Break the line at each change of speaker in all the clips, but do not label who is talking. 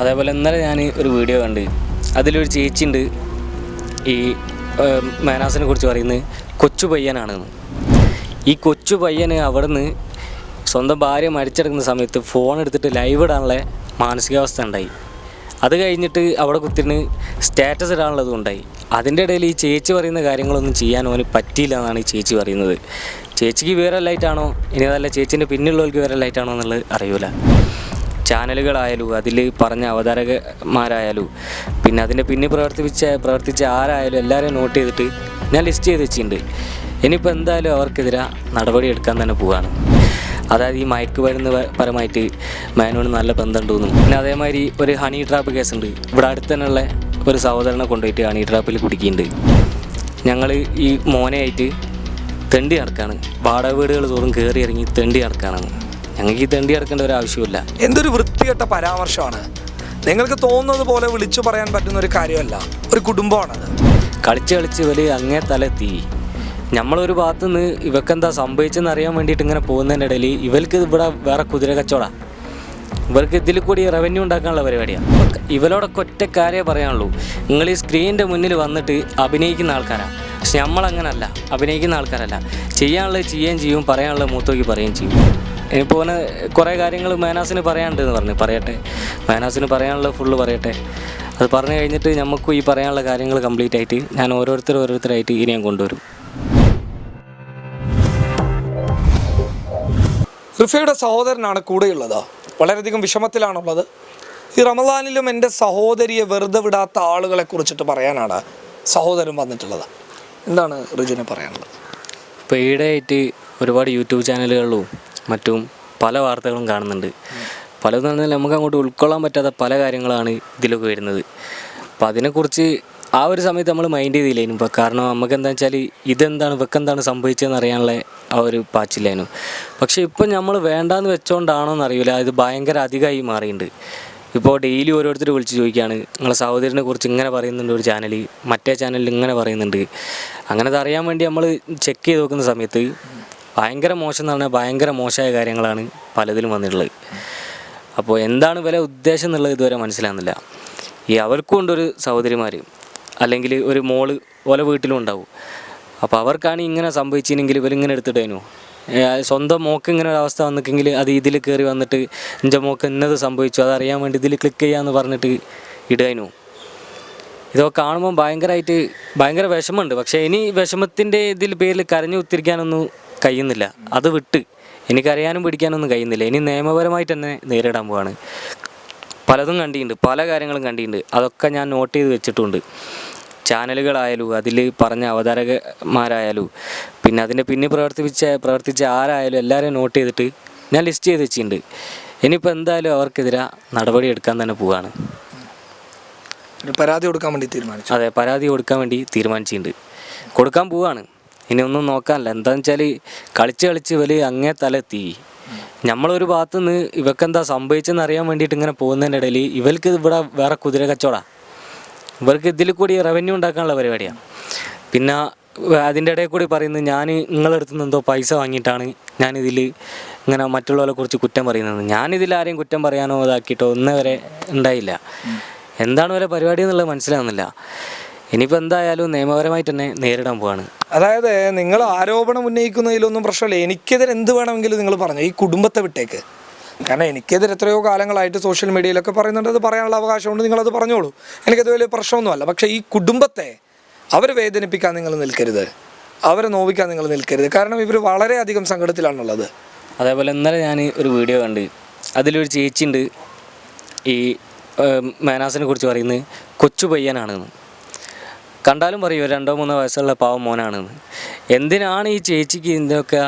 അതേപോലെ ഇന്നലെ ഞാൻ ഒരു വീഡിയോ കണ്ട്. അതിലൊരു ചേച്ചി ഉണ്ട് ഈ മേനാസിനെ കുറിച്ച് പറയുന്നത് കൊച്ചു പയ്യനാണെന്ന്. ഈ കൊച്ചു പയ്യന് അവിടുന്ന് സ്വന്തം ഭാര്യ മരിച്ചെടുക്കുന്ന സമയത്ത് ഫോൺ എടുത്തിട്ട് ലൈവ് ഇടാനുള്ള മാനസികാവസ്ഥ ഉണ്ടായി. അത് കഴിഞ്ഞിട്ട് അവിടെ കുത്തിന് സ്റ്റാറ്റസ് ഇടാനുള്ളതും ഉണ്ടായി. അതിന്റെ ഇടയിൽ ഈ ചേച്ചി പറയുന്ന കാര്യങ്ങളൊന്നും ചെയ്യാൻ ഓന് പറ്റിയില്ല എന്നാണ് ഈ ചേച്ചി പറയുന്നത്. ചേച്ചിക്ക് വിവരമല്ലായിട്ടാണോ? ഇനി അതല്ല ചേച്ചീന്റെ പിന്നിലുള്ളവർക്ക് വിവരമല്ലായിട്ടാണോ എന്നുള്ളത് അറിയൂല. ചാനലുകളായാലും അതിൽ പറഞ്ഞ അവതാരകന്മാരായാലും പിന്നെ അതിന്റെ പിന്നിൽ പ്രവർത്തിപ്പിച്ച പ്രവർത്തിച്ച ആരായാലും എല്ലാവരെയും നോട്ട് ചെയ്തിട്ട് ഞാൻ ലിസ്റ്റ് ചെയ്ത് വെച്ചിട്ടുണ്ട്. ഇനിയിപ്പോൾ എന്തായാലും അവർക്കെതിരെ നടപടി എടുക്കാൻ തന്നെ പോവാണ്. അതായത് ഈ മയക്കുമരുന്ന് വരുന്ന പരമായിട്ട് മേനോട് നല്ല ബന്ധമുണ്ടെന്നും പിന്നെ അതേമാതിരി ഒരു ഹണി ട്രാപ്പ് കേസുണ്ട് ഇവിടെ അടുത്ത് തന്നെയുള്ള ഒരു സഹോദരനെ കൊണ്ടുപോയിട്ട് ഹണി ട്രാപ്പിൽ കുടിക്കുന്നുണ്ട് ഞങ്ങൾ ഈ മോനെയായിട്ട് തെണ്ടി നടക്കാണ്. വാടക വീടുകൾ തോറും കയറി ഇറങ്ങി തെണ്ടി നടക്കാനാണ്. ഞങ്ങൾക്ക് ഈ തെണ്ടി നടക്കേണ്ട ഒരു ആവശ്യമില്ല
എന്തൊരു വൃത്തികെട്ട പരാമർശമാണ്. നിങ്ങൾക്ക് തോന്നുന്നത് പോലെ വിളിച്ചു പറയാൻ പറ്റുന്ന ഒരു കാര്യമല്ല ഒരു കുടുംബമാണ്
കളിച്ച് കളിച്ച് ഇവർ അങ്ങേ തലെത്തി. നമ്മളൊരു ഭാഗത്ത് നിന്ന് ഇവക്കെന്താ സംഭവിച്ചെന്ന് അറിയാൻ വേണ്ടിയിട്ട് ഇങ്ങനെ പോകുന്നതിന്റെ ഇടയിൽ ഇവർക്ക് ഇവിടെ വേറെ കുതിര കച്ചവടാ. ഇവർക്ക് ഇതിൽ കൂടി റവന്യൂ ഉണ്ടാക്കാനുള്ള പരിപാടിയാണ് ഇവരോടൊക്കെ ഒറ്റ കാര്യമേ പറയാനുള്ളൂ. നിങ്ങൾ ഈ സ്ക്രീനിന്റെ മുന്നിൽ വന്നിട്ട് അഭിനയിക്കുന്ന ആൾക്കാരാണ് പക്ഷെ നമ്മളങ്ങനല്ല അഭിനയിക്കുന്ന ആൾക്കാരല്ല. ചെയ്യാനുള്ളത് ചെയ്യുകയും ചെയ്യും പറയാനുള്ളത് മൂത്തോക്കി പറയുകയും ചെയ്യും. ഇനിയിപ്പോൾ ഓന് കുറേ കാര്യങ്ങൾ മേനാസിന് പറയാനുണ്ടെന്ന് പറഞ്ഞു. പറയട്ടെ. മേനാസിന് പറയാനുള്ള ഫുള്ള് പറയട്ടെ. അത് പറഞ്ഞു കഴിഞ്ഞിട്ട് നമുക്കും ഈ പറയാനുള്ള കാര്യങ്ങൾ കംപ്ലീറ്റ് ആയിട്ട് ഞാൻ ഓരോരുത്തർ ഓരോരുത്തരായിട്ട് ഇനി ഞാൻ കൊണ്ടുവരും.
റിഫയുടെ സഹോദരനാണ് കൂടെയുള്ളത്. വളരെയധികം വിഷമത്തിലാണുള്ളത്. ഈ റമദാനിലും എന്റെ സഹോദരിയെ വെറുതെ വിടാത്ത ആളുകളെ കുറിച്ചിട്ട് പറയാനാണ് സഹോദരൻ വന്നിട്ടുള്ളത്. എന്താണ് റിജിനെ പറയാനുള്ളത്?
ഇപ്പോൾ ഈയിടെയായിട്ട് ഒരുപാട് യൂട്യൂബ് ചാനലുകളിലും മറ്റും പല വാർത്തകളും കാണുന്നുണ്ട്. പലതെന്ന് പറഞ്ഞാൽ നമുക്ക് അങ്ങോട്ട് ഉൾക്കൊള്ളാൻ പറ്റാത്ത പല കാര്യങ്ങളാണ് ഇതിലൊക്കെ വരുന്നത്. അപ്പം അതിനെക്കുറിച്ച് ആ ഒരു സമയത്ത് നമ്മൾ മൈൻഡ് ചെയ്തില്ലായിരുന്നു ഇപ്പം കാരണം നമുക്ക് എന്താ വെച്ചാൽ ഇതെന്താണ് ഇവക്ക് എന്താണ് സംഭവിച്ചതെന്ന് അറിയാനുള്ള ആ ഒരു പാച്ചില്ലേനും. പക്ഷേ ഇപ്പം നമ്മൾ വേണ്ടാന്ന് വെച്ചോണ്ടാണോ എന്നറിയില്ല ഇത് ഭയങ്കര അധികമായി മാറിയിട്ടുണ്ട് ഇപ്പോൾ ഡെയിലി ഓരോരുത്തർ വിളിച്ച് ചോദിക്കുകയാണ് നിങ്ങളെ സഹോദരനെ കുറിച്ച് ഇങ്ങനെ പറയുന്നുണ്ട് ഒരു ചാനൽ മറ്റേ ചാനലിൽ ഇങ്ങനെ പറയുന്നുണ്ട്. അങ്ങനെ അറിയാൻ വേണ്ടി നമ്മൾ ചെക്ക് ചെയ്ത് നോക്കുന്ന സമയത്ത് ഭയങ്കര മോശം എന്ന് പറഞ്ഞാൽ ഭയങ്കര മോശമായ കാര്യങ്ങളാണ് പലതിലും വന്നിട്ടുള്ളത്. അപ്പോൾ എന്താണ് വില ഉദ്ദേശം എന്നുള്ളത് ഇതുവരെ മനസ്സിലാകുന്നില്ല. ഈ അവർക്കും ഉണ്ടൊരു സഹോദരിമാർ അല്ലെങ്കിൽ ഒരു മോൾ ഓല വീട്ടിലും ഉണ്ടാവും. അപ്പോൾ അവർക്കാണ് ഇങ്ങനെ സംഭവിച്ചില്ലെങ്കിൽ ഇവരിങ്ങനെ എടുത്തിട്ടേനു. സ്വന്തം മോക്ക് ഇങ്ങനെ ഒരു അവസ്ഥ വന്നിട്ടെങ്കിൽ അത് ഇതിൽ കയറി വന്നിട്ട് എന്റെ മോക്ക് ഇന്നത് സംഭവിച്ചു അതറിയാൻ വേണ്ടി ഇതിൽ ക്ലിക്ക് ചെയ്യാന്ന് പറഞ്ഞിട്ട് ഇടേനു. ഇതൊക്കെ കാണുമ്പോൾ ഭയങ്കരമായിട്ട് ഭയങ്കര വിഷമമുണ്ട്. പക്ഷേ ഇനി വിഷമത്തിന്റെ ഇതിൽ പേരിൽ കരഞ്ഞു ഉത്തിരിക്കാനൊന്നും കഴിയുന്നില്ല. അത് വിട്ട്. എനിക്കറിയാനും പിടിക്കാനൊന്നും കഴിയുന്നില്ല. ഇനി നിയമപരമായിട്ട് തന്നെ നേരിടാൻ പോവാണ്. പലതും കണ്ടിട്ടുണ്ട്. പല കാര്യങ്ങളും കണ്ടിട്ടുണ്ട്. അതൊക്കെ ഞാൻ നോട്ട് ചെയ്ത് വെച്ചിട്ടുണ്ട്. ചാനലുകളായാലും അതിൽ പറഞ്ഞ അവതാരകന്മാരായാലും പിന്നെ അതിന്റെ പിന്നെ പ്രവർത്തിപ്പിച്ച പ്രവർത്തിച്ച ആരായാലും എല്ലാവരെയും നോട്ട് ചെയ്തിട്ട് ഞാൻ ലിസ്റ്റ് ചെയ്ത് വെച്ചിട്ടുണ്ട്. ഇനിയിപ്പോൾ എന്തായാലും അവർക്കെതിരെ നടപടി എടുക്കാൻ തന്നെ പോവാണ്.
പരാതി കൊടുക്കാൻ വേണ്ടി തീരുമാനിച്ചു.
അതെ പരാതി കൊടുക്കാൻ വേണ്ടി തീരുമാനിച്ചിട്ടുണ്ട്. കൊടുക്കാൻ പോവാണ്. ഇനി ഒന്നും നോക്കാനില്ല. എന്താണെന്ന് വെച്ചാൽ കളിച്ച് കളിച്ച് വലിയ അങ്ങേ തലെത്തി. നമ്മളൊരു ഭാഗത്തു നിന്ന് ഇവക്കെന്താ സംഭവിച്ചെന്ന് അറിയാൻ വേണ്ടിയിട്ട് ഇങ്ങനെ പോകുന്നതിന്റെ ഇടയിൽ ഇവർക്ക് ഇവിടെ വേറെ കുതിര കച്ചവടാ. ഇവർക്ക് ഇതിൽ കൂടി റവന്യൂ ഉണ്ടാക്കാനുള്ള പരിപാടിയാണ് പിന്നെ അതിന്റെ ഇടയിൽ കൂടി പറയുന്നത് ഞാൻ നിങ്ങളുടെ അടുത്ത് നിന്ന് എന്തോ പൈസ വാങ്ങിയിട്ടാണ് ഞാനിതിൽ ഇങ്ങനെ മറ്റുള്ളവരെ കുറിച്ച് കുറ്റം പറയുന്നത്. ഞാനിതിൽ ആരെയും കുറ്റം പറയാനോ ഇതാക്കിയിട്ടോ ഒന്നേ വരെ ഉണ്ടായില്ല. എന്താണ് വരെ പരിപാടി എന്നുള്ളത് മനസ്സിലാവുന്നില്ല. ഇനിയിപ്പോൾ എന്തായാലും നിയമപരമായിട്ട് തന്നെ നേരിടാൻ പോവാണ്.
അതായത് നിങ്ങൾ ആരോപണം ഉന്നയിക്കുന്നതിലൊന്നും പ്രശ്നമില്ല. എനിക്കെതിരെ എന്ത് വേണമെങ്കിലും നിങ്ങൾ പറഞ്ഞു. ഈ കുടുംബത്തെ വിട്ടേക്ക്. കാരണം എനിക്കെതിരെ എത്രയോ കാലങ്ങളായിട്ട് സോഷ്യൽ മീഡിയയിലൊക്കെ പറയുന്നുണ്ട്. അത് പറയാനുള്ള അവകാശമുണ്ട്. നിങ്ങളത് പറഞ്ഞോളൂ. എനിക്കത് വലിയ പ്രശ്നമൊന്നുമല്ല. പക്ഷേ ഈ കുടുംബത്തെ അവർ വേദനിപ്പിക്കാൻ നിങ്ങൾ നിൽക്കരുത്. അവരെ നോവിക്കാൻ നിങ്ങൾ നിൽക്കരുത്. കാരണം ഇവർ വളരെയധികം സങ്കടത്തിലാണുള്ളത്.
അതേപോലെ ഇന്നലെ ഞാൻ ഒരു വീഡിയോ കണ്ട്. അതിലൊരു ചേച്ചിയുണ്ട് ഈ മേനാസിനെ കുറിച്ച് പറയുന്നത്. കൊച്ചു പയ്യനാണെന്ന്. കണ്ടാലും പറയൂ രണ്ടോ മൂന്നോ വയസ്സുള്ള പാവം മോനാണെന്ന്. എന്തിനാണ് ഈ ചേച്ചിക്ക് ഇതിന്റെയൊക്കെ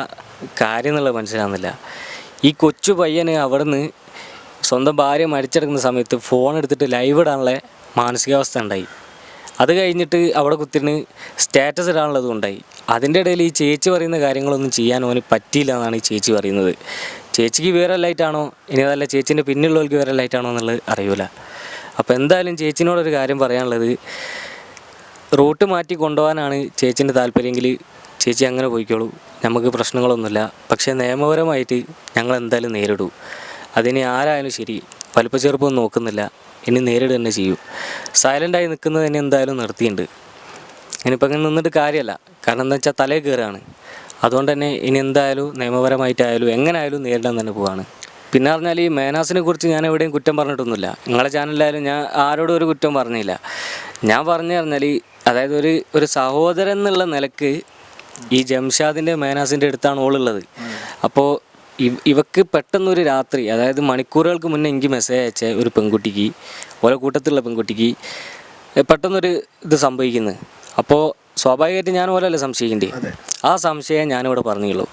കാര്യം എന്നുള്ളത് മനസ്സിലാകുന്നില്ല ഈ കൊച്ചു പയ്യന് അവിടുന്ന് സ്വന്തം ഭാര്യ മരിച്ചെടുക്കുന്ന സമയത്ത് ഫോൺ എടുത്തിട്ട് ലൈവ് ഇടാനുള്ള മാനസികാവസ്ഥ ഉണ്ടായി. അത് കഴിഞ്ഞിട്ട് അവിടെ കുത്തിന് സ്റ്റാറ്റസ് ഇടാനുള്ളതും ഉണ്ടായി. അതിന്റെ ഇടയിൽ ഈ ചേച്ചി പറയുന്ന കാര്യങ്ങളൊന്നും ചെയ്യാൻ അവന് പറ്റിയില്ല എന്നാണ് ഈ ചേച്ചി പറയുന്നത്. ചേച്ചിക്ക് വിവരമല്ലായിട്ടാണോ ഇനി അതല്ല ചേച്ചീന്റെ പിന്നിലുള്ളവർക്ക് വിവരമല്ലായിട്ടാണോ എന്നുള്ളത് അറിയൂല. അപ്പോൾ എന്തായാലും ചേച്ചിനോടൊരു കാര്യം പറയാനുള്ളത് റൂട്ട് മാറ്റി കൊണ്ടുപോകാനാണ് ചേച്ചീന്റെ താല്പര്യമെങ്കിൽ ചേച്ചി അങ്ങനെ പോയിക്കോളൂ. നമുക്ക് പ്രശ്നങ്ങളൊന്നുമില്ല. പക്ഷേ നിയമപരമായിട്ട് ഞങ്ങൾ എന്തായാലും നേരിടൂ. അതിന് ആരായാലും ശരി. വലിപ്പ ചെറുപ്പം നോക്കുന്നില്ല. ഇനി നേരിടുക തന്നെ ചെയ്യൂ. സൈലന്റായി നിൽക്കുന്നത് തന്നെ എന്തായാലും നിർത്തിയിട്ടുണ്ട്. ഇനിയിപ്പോൾ അങ്ങനെ നിന്നിട്ട് കാര്യമല്ല. കാരണം എന്താ വെച്ചാൽ തലേ കയറുകയാണ്. അതുകൊണ്ട് തന്നെ ഇനി എന്തായാലും നിയമപരമായിട്ടായാലും എങ്ങനെയായാലും നേരിടാൻ തന്നെ പോവാണ് പിന്നെ പറഞ്ഞാൽ ഈ മേനാസിനെ കുറിച്ച് ഞാൻ എവിടെയും കുറ്റം പറഞ്ഞിട്ടൊന്നുമില്ല. നിങ്ങളെ ചാനലിലായാലും ഞാൻ ആരോടും ഒരു കുറ്റം പറഞ്ഞില്ല. ഞാൻ പറഞ്ഞു പറഞ്ഞാൽ അതായത് ഒരു ഒരു സഹോദരൻ എന്നുള്ള നിലയ്ക്ക് ഈ ജംഷാദിന്റെ മേനാസിന്റെ അടുത്താണ് ഓളുള്ളത്. അപ്പോൾ ഇവ ഇവക്ക് പെട്ടെന്നൊരു രാത്രി അതായത് മണിക്കൂറുകൾക്ക് മുന്നേ എനിക്ക് മെസ്സേജ് അയച്ച ഒരു പെൺകുട്ടിക്ക് ഓരോ കൂട്ടത്തിലുള്ള പെൺകുട്ടിക്ക് പെട്ടെന്നൊരു ഇത് സംഭവിക്കുന്നത് അപ്പോൾ സ്വാഭാവികമായിട്ട് ഞാൻ പോലല്ലേ സംശയിക്കേണ്ടി? ആ സംശയം ഞാനിവിടെ പറഞ്ഞുള്ളൂ.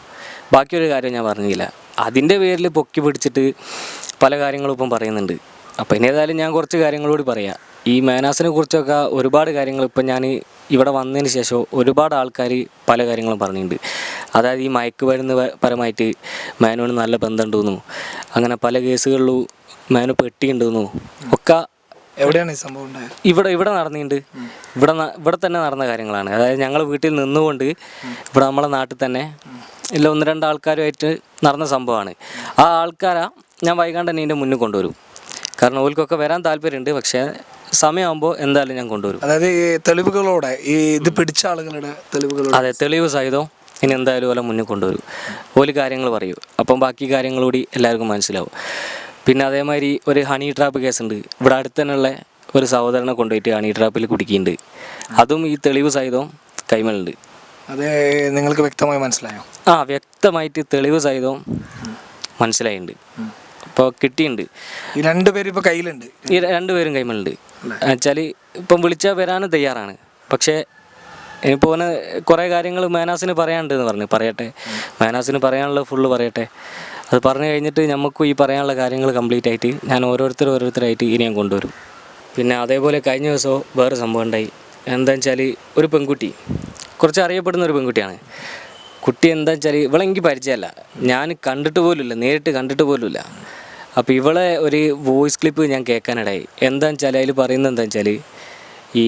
ബാക്കിയൊരു കാര്യം ഞാൻ പറഞ്ഞില്ല. അതിന്റെ പേരിൽ പൊക്കി പിടിച്ചിട്ട് പല കാര്യങ്ങളും ഇപ്പം പറയുന്നുണ്ട്. അപ്പോൾ ഇനി ഏതായാലും ഞാൻ കുറച്ച് കാര്യങ്ങളോട് പറയാം. ഈ മേനാസിനെ കുറിച്ചൊക്കെ ഒരുപാട് കാര്യങ്ങൾ ഇപ്പം ഞാൻ ഇവിടെ വന്നതിന് ശേഷം ഒരുപാട് ആൾക്കാർ പല കാര്യങ്ങളും പറഞ്ഞിട്ടുണ്ട്. അതായത് ഈ മയക്കുമരുന്ന് വരുന്ന പരമായിട്ട് മേനോന് നല്ല ബന്ധമുണ്ടെന്നു അങ്ങനെ പല കേസുകളിലും മേനു പെട്ടിയുണ്ടെന്നു ഒക്കെ
എവിടെയാണ് ഈ സംഭവം
ഇവിടെ ഇവിടെ നടന്നിട്ടുണ്ട്. ഇവിടെ ഇവിടെ തന്നെ നടന്ന കാര്യങ്ങളാണ്. അതായത് ഞങ്ങൾ വീട്ടിൽ നിന്നുകൊണ്ട് ഇവിടെ നമ്മളെ നാട്ടിൽ തന്നെ ഇല്ല ഒന്ന് രണ്ട് ആൾക്കാരുമായിട്ട് നടന്ന സംഭവമാണ്. ആ ആൾക്കാരാ ഞാൻ വൈകാണ്ട് തന്നെ ഇതിന്റെ മുന്നിൽ കൊണ്ടുവരും. കാരണം ഓൽക്കൊക്കെ വരാൻ താല്പര്യമുണ്ട് പക്ഷേ സമയമാകുമ്പോൾ എന്തായാലും ഞാൻ കൊണ്ടുവരും.
അതായത് ഈ തെളിവുകളോടെ ഈ ഇത് പിടിച്ച ആളുകളുടെ തെളിവുകളോടെ.
അതെ തെളിവ് സഹിതം ഇനി എന്തായാലും ഓലെ മുന്നിൽ കൊണ്ടുവരും. ഓൽ കാര്യങ്ങൾ പറയൂ. അപ്പം ബാക്കി കാര്യങ്ങൾ കൂടി എല്ലാവർക്കും മനസ്സിലാവും. പിന്നെ അതേമാതിരി ഒരു ഹണി ട്രാപ്പ് കേസുണ്ട്. ഇവിടെ അടുത്ത് തന്നെയുള്ള ഒരു സഹോദരനെ കൊണ്ടുപോയിട്ട് ഹണി ട്രാപ്പിൽ കുടിക്കുന്നുണ്ട് അതും ഈ തെളിവ് സഹിതം കൈമലുണ്ട്.
അതെ നിങ്ങൾക്ക് വ്യക്തമായി മനസ്സിലായോ?
ആ വ്യക്തമായിട്ട് തെളിവ് സഹിതം മനസ്സിലായിട്ടുണ്ട് അപ്പോൾ കിട്ടിയിട്ടുണ്ട്
ഈ രണ്ടുപേരും ഇപ്പൊ കയ്യിലുണ്ട്.
ഈ രണ്ടുപേരും കൈമലുണ്ട്. വെച്ചാൽ ഇപ്പം വിളിച്ചാൽ വരാനും തയ്യാറാണ്. പക്ഷേ ഇനിയിപ്പോൾ ഓന് കുറേ കാര്യങ്ങൾ മേനാസിന് പറയാനുണ്ട് എന്ന് പറഞ്ഞു. പറയട്ടെ. മേനാസിന് പറയാനുള്ള ഫുള്ള് പറയട്ടെ. അത് പറഞ്ഞു കഴിഞ്ഞിട്ട് നമുക്കും ഈ പറയാനുള്ള കാര്യങ്ങൾ കംപ്ലീറ്റ് ആയിട്ട് ഞാൻ ഓരോരുത്തർ ഓരോരുത്തരായിട്ട് ഇനി ഞാൻ കൊണ്ടുവരും. പിന്നെ അതേപോലെ കഴിഞ്ഞ ദിവസം വേറെ സംഭവം ഉണ്ടായി. എന്താ വെച്ചാൽ ഒരു പെൺകുട്ടി. കുറച്ച് അറിയപ്പെടുന്ന ഒരു പെൺകുട്ടിയാണ്. കുട്ടി എന്താ വെച്ചാൽ ഇവളെ എനിക്ക് പരിചയമല്ല ഞാൻ കണ്ടിട്ട് പോലുമില്ല. നേരിട്ട് കണ്ടിട്ട് പോലുമില്ല. അപ്പോൾ ഇവളെ ഒരു വോയിസ് ക്ലിപ്പ് ഞാൻ കേൾക്കാനിടയായി. എന്താ വെച്ചാൽ അതിൽ പറയുന്നത് എന്താ വെച്ചാൽ ഈ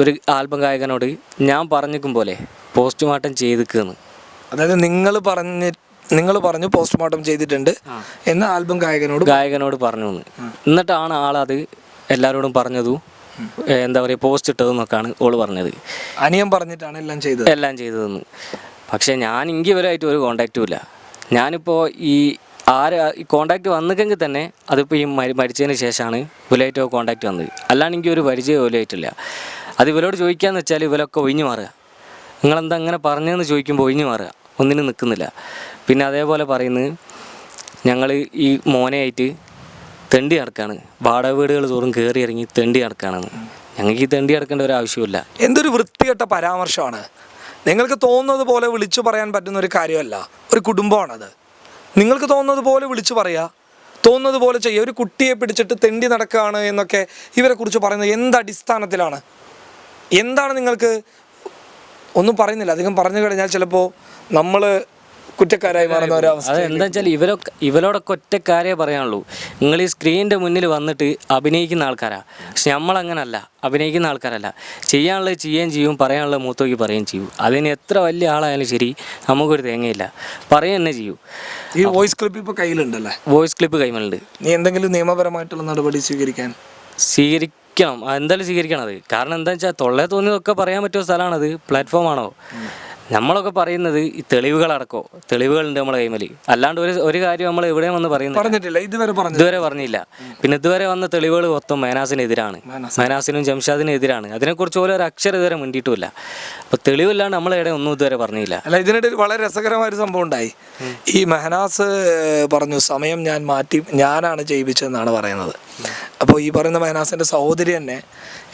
ഒരു ആൽബം ഗായകനോട് ഞാൻ പറഞ്ഞിരിക്കും പോലെ പോസ്റ്റ്മോർട്ടം ചെയ്തിക്കുന്നു
അതായത് നിങ്ങൾ പറഞ്ഞ നിങ്ങൾ പറഞ്ഞു പോസ്റ്റ്മോർട്ടം ചെയ്തിട്ടുണ്ട് എന്ന ആൽബം ഗായകനോട്
ഗായകനോട് പറഞ്ഞു എന്ന് എന്നിട്ടാണ് ആളത് എല്ലാവരോടും പറഞ്ഞതും എന്താ പറയുക പോസ്റ്റ് ഇട്ടതെന്നൊക്കെയാണ് ഓൾ പറഞ്ഞത്.
അനിയൻ പറഞ്ഞിട്ടാണ് എല്ലാം ചെയ്തത്?
എല്ലാം ചെയ്തതെന്ന്. പക്ഷേ ഞാൻ ഇങ്ങനെ ഇവരായിട്ട് ഒരു കോണ്ടാക്റ്റും ഇല്ല. ഞാനിപ്പോൾ ഈ ആര് ഈ കോണ്ടാക്റ്റ് വന്നിക്കെങ്കിൽ തന്നെ അതിപ്പോൾ ഈ മരി മരിച്ചതിന് ശേഷമാണ് ഇവലായിട്ട് കോണ്ടാക്റ്റ് വന്നത്. അല്ലാണ്ട് എനിക്ക് ഒരു പരിചയം ഇവലായിട്ടില്ല അത് ഇവരോട് ചോദിക്കാന്ന് വെച്ചാൽ ഇവരൊക്കെ ഒഴിഞ്ഞു മാറുക. നിങ്ങളെന്താ അങ്ങനെ പറഞ്ഞതെന്ന് ചോദിക്കുമ്പോൾ ഒഴിഞ്ഞു മാറുക. ഒന്നിനും നിൽക്കുന്നില്ല പിന്നെ അതേപോലെ പറയുന്നത് ഞങ്ങൾ ഈ മോനെയായിട്ട് തെണ്ടി നടക്കാണ്. വാടക വീടുകൾ തോറും കയറി ഇറങ്ങി തെണ്ടി നടക്കാണെന്ന് ഞങ്ങൾക്ക് ഈ തെണ്ടി നടക്കേണ്ട ഒരു ആവശ്യമില്ല
എന്തൊരു വൃത്തികെട്ട പരാമർശമാണ്. നിങ്ങൾക്ക് തോന്നുന്നത് പോലെ വിളിച്ചു പറയാൻ പറ്റുന്ന ഒരു കാര്യമല്ല. ഒരു കുടുംബമാണത്. നിങ്ങൾക്ക് തോന്നുന്നത് പോലെ വിളിച്ചു പറയുക തോന്നുന്നത് പോലെ ചെയ്യുക ഒരു കുട്ടിയെ പിടിച്ചിട്ട് തെണ്ടി നടക്കുകയാണ് എന്നൊക്കെ ഇവരെ കുറിച്ച് പറയുന്നത് എന്ത് അടിസ്ഥാനത്തിലാണ്? എന്താണ് നിങ്ങൾക്ക്? ഒന്നും പറയുന്നില്ല. അധികം പറഞ്ഞു കഴിഞ്ഞാൽ ചിലപ്പോൾ നമ്മൾ കുറ്റക്കാരായി മാറുന്ന ഒരവസ്ഥ
എന്താ വെച്ചാൽ ഇവരൊക്കെ ഇവരോടൊക്കെ ഒറ്റക്കാരേ പറയാനുള്ളൂ. നിങ്ങൾ ഈ സ്ക്രീനിന്റെ മുന്നിൽ വന്നിട്ട് അഭിനയിക്കുന്ന ആൾക്കാരാ. പക്ഷെ നമ്മളങ്ങനല്ല. അഭിനയിക്കുന്ന ആൾക്കാരല്ല. ചെയ്യാനുള്ളത് ചെയ്യുകയും ചെയ്യും പറയാനുള്ളത് മൂത്തോക്കി പറയുകയും ചെയ്യും. അതിന് എത്ര വലിയ ആളായാലും ശരി നമുക്കൊരു തേങ്ങയില്ല. പറയുക തന്നെ ചെയ്യൂ.
ഈ വോയിസ് ക്ലിപ്പ് ഇപ്പോൾ കയ്യിലുണ്ടല്ലേ?
Voice clip കൈമലുണ്ട്.
നീ എന്തെങ്കിലും നിയമപരമായിട്ടുള്ള നടപടി സ്വീകരിക്കാൻ?
സ്വീകരിക്കണം. എന്തായാലും സ്വീകരിക്കണം അത്. കാരണം എന്താ വെച്ചാൽ തൊള്ളേ തോന്നിയതൊക്കെ പറയാൻ പറ്റിയ സ്ഥലമാണത്. പ്ലാറ്റ്ഫോമാണോ നമ്മളൊക്കെ പറയുന്നത് ഈ തെളിവുകളടക്കോ തെളിവുകളുണ്ട് നമ്മളെ കൈമലി. അല്ലാണ്ട് ഒരു ഒരു കാര്യം നമ്മൾ എവിടെയും വന്ന്
പറയുന്നില്ല ഇതുവരെ
ഇതുവരെ പറഞ്ഞില്ല. പിന്നെ ഇതുവരെ വന്ന തെളിവുകൾ മൊത്തം മേനാസിനെതിരാണ് മേനാസിനും ജംഷാദിനും എതിരാണ്. അതിനെക്കുറിച്ച് ഓരോ ഒരു അക്ഷരം ഇതുവരെ മിണ്ടിയിട്ടില്ല അപ്പൊ തെളിവില്ലാണ്ട് നമ്മളെവിടെ ഒന്നും ഇതുവരെ പറഞ്ഞില്ല.
അല്ല ഇതിനിടയിൽ വളരെ രസകരമായ ഒരു സംഭവം ഉണ്ടായി. ഈ മെഹനാസ് പറഞ്ഞു സമയം ഞാൻ മാറ്റി ഞാനാണ് ചെയ്യിപ്പിച്ചതെന്നാണ് പറയുന്നത്. അപ്പോൾ ഈ പറയുന്ന മൈനാസിന്റെ സഹോദരി തന്നെ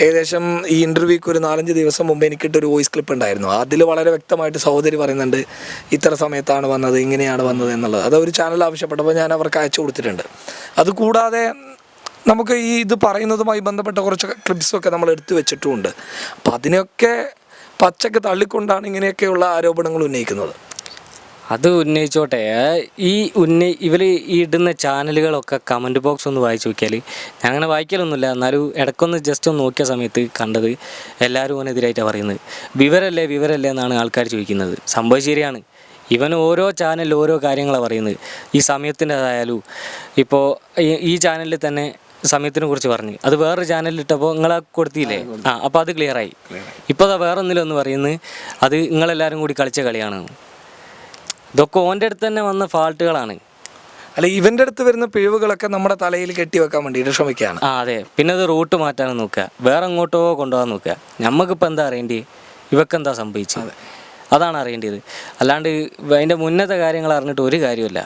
ഏകദേശം ഈ ഇന്റർവ്യൂക്ക് ഒരു നാലഞ്ച് ദിവസം മുമ്പ് എനിക്കിട്ടൊരു വോയിസ് ക്ലിപ്പ് ഉണ്ടായിരുന്നു. അതിൽ വളരെ വ്യക്തമായിട്ട് സഹോദരി പറയുന്നുണ്ട് ഇത്ര സമയത്താണ് വന്നത് ഇങ്ങനെയാണ് വന്നത് എന്നുള്ളത്. അത് ഒരു ചാനൽ ആവശ്യപ്പെട്ടപ്പോൾ ഞാൻ അവർക്ക് അയച്ചു കൊടുത്തിട്ടുണ്ട്. അതുകൂടാതെ നമുക്ക് ഈ ഇത് പറയുന്നതുമായി ബന്ധപ്പെട്ട കുറച്ച് ക്ലിപ്സൊക്കെ നമ്മൾ എടുത്തു വെച്ചിട്ടുമുണ്ട്. അപ്പം അതിനൊക്കെ പച്ചക്ക് തള്ളിക്കൊണ്ടാണ് ഇങ്ങനെയൊക്കെയുള്ള ആരോപണങ്ങൾ ഉന്നയിക്കുന്നത്.
അത് ഉന്നയിച്ചോട്ടെ. ഈ ഉന്നയി ഇവർ ഈ ഇടുന്ന ചാനലുകളൊക്കെ കമന്റ് ബോക്സ് ഒന്ന് വായിച്ചു നോക്കിയാൽ ഞാൻ അങ്ങനെ വായിക്കലൊന്നുമില്ല. എന്നാലും ഇടയ്ക്കൊന്ന് ജസ്റ്റ് ഒന്ന് നോക്കിയ സമയത്ത് കണ്ടത് എല്ലാവരും ഓനെതിരായിട്ടാണ് പറയുന്നത്. വിവരല്ലേ വിവരല്ലേ എന്നാണ് ആൾക്കാർ ചോദിക്കുന്നത്. സംഭവം ശരിയാണ്. ഇവൻ ഓരോ ചാനലിൽ ഓരോ കാര്യങ്ങളാണ് പറയുന്നത്. ഈ സമയത്തിന്റെതായാലും ഇപ്പോൾ ഈ- ഈ ചാനലിൽ തന്നെ സമയത്തിനെ കുറിച്ച് പറഞ്ഞു. അത് വേറൊരു ചാനലിൽ ഇട്ടപ്പോൾ നിങ്ങളെ കൊടുത്തില്ലേ? ആ അപ്പോൾ അത് ക്ലിയറായി. ഇപ്പോൾ അതാ വേറെ ഒന്നിലൊന്ന് ഒന്ന് പറയുന്നത് അത് നിങ്ങളെല്ലാവരും കൂടി കളിച്ച കളിയാണ്. ഇതൊക്കെ ഓന്റെ അടുത്ത് തന്നെ വന്ന ഫാൾട്ടുകളാണ്
അല്ല ഇവന്റെ അടുത്ത് വരുന്ന പിഴവുകളൊക്കെ നമ്മുടെ തലയിൽ കെട്ടി വെക്കാൻ വേണ്ടിയിട്ട് ശ്രമിക്കുകയാണ്.
ആ അതെ. പിന്നെ അത് റൂട്ട് മാറ്റാൻ നോക്കുക. വേറെ എങ്ങോട്ടോ കൊണ്ടുപോകാൻ നോക്കുക. നമുക്കിപ്പോൾ എന്താ അറിയേണ്ടി? ഇവക്കെന്താ സംഭവിച്ചത്? അതാണ് അറിയേണ്ടത്. അല്ലാണ്ട് അതിന്റെ മുന്നത്തെ കാര്യങ്ങൾ അറിഞ്ഞിട്ട് ഒരു കാര്യമില്ല